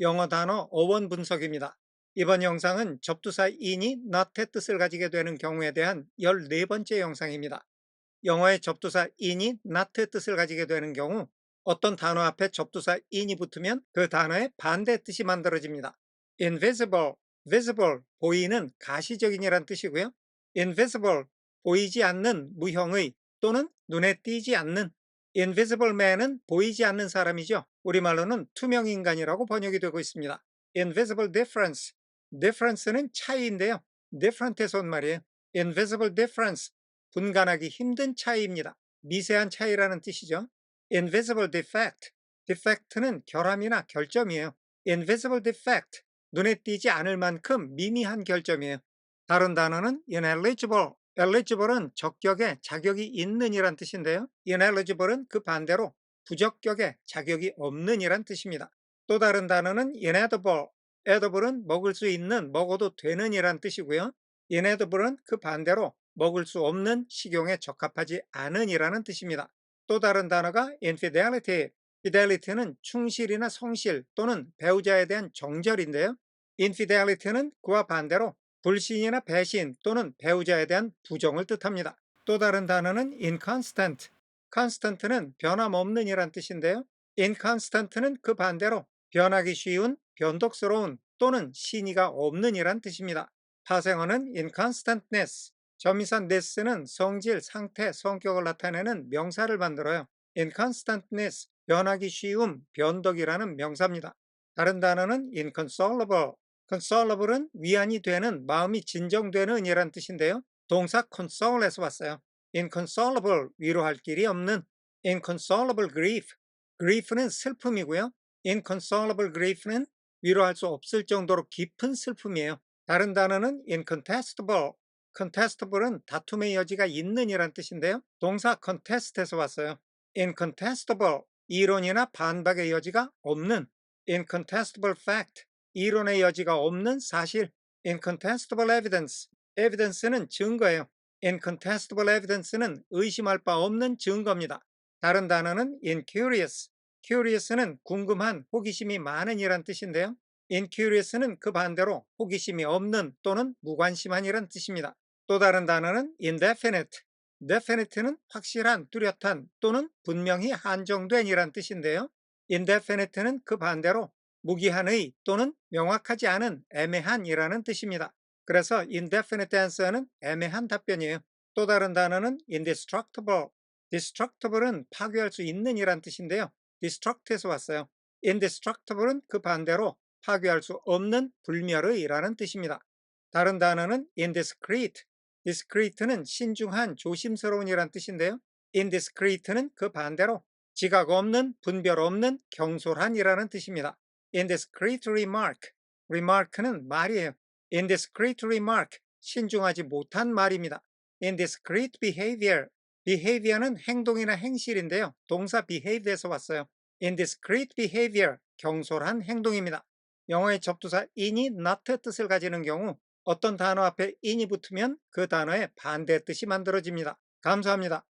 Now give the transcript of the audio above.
영어 단어 어원 분석입니다. 이번 영상은 접두사 in이 not의 뜻을 가지게 되는 경우에 대한 14번째 영상입니다. 영어의 접두사 in이 not의 뜻을 가지게 되는 경우 어떤 단어 앞에 접두사 in이 붙으면 그 단어의 반대 뜻이 만들어집니다. invisible, visible, 보이는 가시적인이란 뜻이고요. invisible, 보이지 않는 무형의 또는 눈에 띄지 않는 invisible man은 보이지 않는 사람이죠. 우리말로는 투명인간이라고 번역이 되고 있습니다. invisible difference, difference는 차이인데요. different에서 온 말이에요. invisible difference, 분간하기 힘든 차이입니다. 미세한 차이라는 뜻이죠. invisible defect, defect는 결함이나 결점이에요. invisible defect, 눈에 띄지 않을 만큼 미미한 결점이에요. 다른 단어는 ineligible, eligible은 적격에 자격이 있는 이란 뜻인데요. ineligible은 그 반대로 부적격에 자격이 없는 이란 뜻입니다. 또 다른 단어는 inedible, edible은 먹을 수 있는, 먹어도 되는 이란 뜻이고요. inedible은 그 반대로 먹을 수 없는, 식용에 적합하지 않은 이라는 뜻입니다. 또 다른 단어가 infidelity, fidelity는 충실이나 성실 또는 배우자에 대한 정절인데요. infidelity는 그와 반대로 불신이나 배신 또는 배우자에 대한 부정을 뜻합니다. 또 다른 단어는 inconstant. constant는 변함없는 이란 뜻인데요. inconstant는 그 반대로 변하기 쉬운, 변덕스러운 또는 신의가 없는 이란 뜻입니다. 파생어는 inconstant,ness. 점이산 ness는 성질, 상태, 성격을 나타내는 명사를 만들어요. inconstant,ness, 변하기 쉬움, 변덕이라는 명사입니다. 다른 단어는 inconsolable. Consolable은 위안이 되는, 마음이 진정되는 이란 뜻인데요. 동사 console에서 왔어요. inconsolable, 위로할 길이 없는 inconsolable grief. grief는 슬픔이고요. inconsolable grief는 위로할 수 없을 정도로 깊은 슬픔이에요. 다른 단어는 incontestable. contestable은 다툼의 여지가 있는 이란 뜻인데요. 동사 contest에서 왔어요. incontestable, 이론이나 반박의 여지가 없는 incontestable fact, 이론의 여지가 없는 사실 incontestable evidence, evidence는 증거예요. incontestable evidence는 의심할 바 없는 증거입니다. 다른 단어는 incurious, curious는 궁금한, 호기심이 많은 이란 뜻인데요. incurious는 그 반대로 호기심이 없는 또는 무관심한 이란 뜻입니다. 또 다른 단어는 indefinite, definite는 확실한, 뚜렷한 또는 분명히 한정된 이란 뜻인데요. indefinite는 그 반대로 무기한의 또는 명확하지 않은 애매한이라는 뜻입니다. 그래서 indefinite answer는 애매한 답변이에요. 또 다른 단어는 indestructible, destructible은 파괴할 수 있는 이란 뜻인데요. destruct에서 왔어요. indestructible은 그 반대로 파괴할 수 없는 불멸의라는 뜻입니다. 다른 단어는 indiscreet, discreet는 신중한, 조심스러운 이란 뜻인데요. indiscreet는 그 반대로 지각 없는, 분별 없는, 경솔한이라는 뜻입니다. Indiscreet remark, remark는 말이에요. indiscreet remark, 신중하지 못한 말입니다. indiscreet behavior, behavior는 행동이나 행실인데요. 동사 behave에서 왔어요. indiscreet behavior, 경솔한 행동입니다. 영어의 접두사 in이 not의 뜻을 가지는 경우 어떤 단어 앞에 in이 붙으면 그 단어의 반대 뜻이 만들어집니다. 감사합니다.